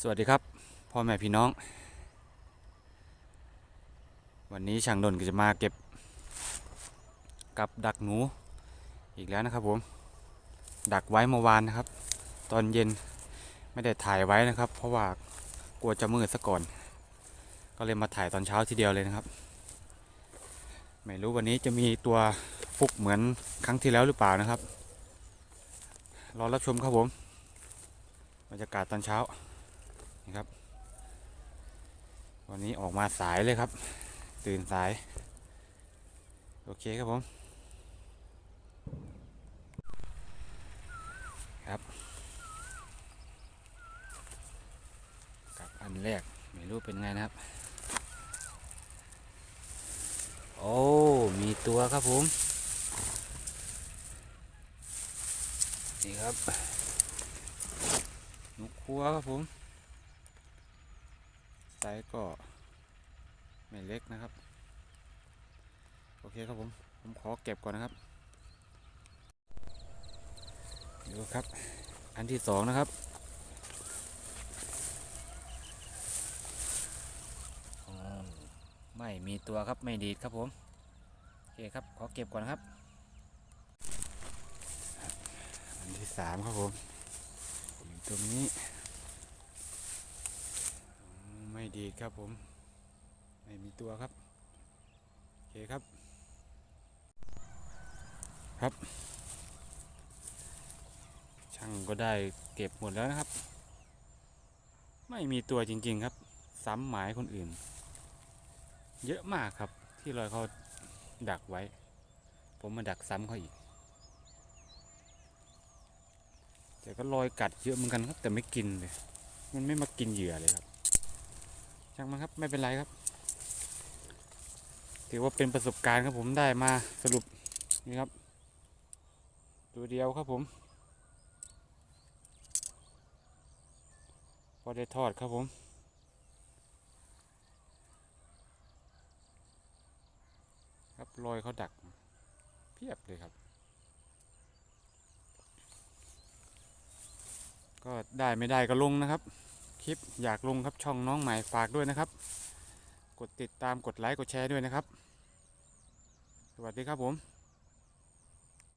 สวัสดีครับพ่อแม่พี่น้อง วันนี้ช่างดนก็จะมาเก็บกับดักหนูอีกแล้วนะครับผม ดักไว้เมื่อวานนะครับ ตอนเย็นไม่ได้ถ่ายไว้นะครับ เพราะว่ากลัวจะมืดซะก่อน ก็เลยมาถ่ายตอนเช้าทีเดียวเลยนะครับ ไม่รู้วันนี้จะมีตัวฟุกเหมือนครั้งที่แล้วหรือเปล่านะครับรอรับชมครับผมบรรยากาศตอนเช้า นี่ครับ วันนี้ออกมาสายเลยครับ ตื่นสาย โอเคครับผม ครับ กับอันแรก ไม่รู้เป็นไงนะครับ โอ้ มีตัวครับผม นี่ครับนกคัวครับผม ซส์ก็ไม่เล็กนะครับ โอเคครับผม ผมขอเก็บก่อนนะครับดูครับ อันที่สองนะครับ ไม่มีตัวครับไม่ดีดครับผม โอเคครับ ขอเก็บก่อนครับ อันที่สามครับผมอยู่ตรงนี้ ดีครับผม ไม่มีตัวครับ โอเคครับ ครับ ช่างก็ได้เก็บหมดแล้วนะครับ ไม่มีตัวจริง ๆครับ ซ้ำหมายคนอื่น เยอะมากครับที่ลอยเขาดักไว้ ผมมาดักซ้ำเขาอีกแต่ก็ลอยกัดเยอะเหมือนกันครับแต่ไม่กินเลย มันไม่มากินเหยื่อเลยครับ ช่างมันครับไม่เป็นไรครับ ถือว่าเป็นประสบการณ์ครับผมได้มาสรุปนี่ครับ ตัวเดียวครับผม พอได้ทอดครับผมครับรอยเขาดักเพียบเลยครับ ก็ได้ไม่ได้ก็ลงนะครับ ลิปอยากลงครับช่องน้องใหม่ฝากด้วยนะครับ กดติดตามกดไลค์กดแชร์ด้วยนะครับ สวัสดีครับผม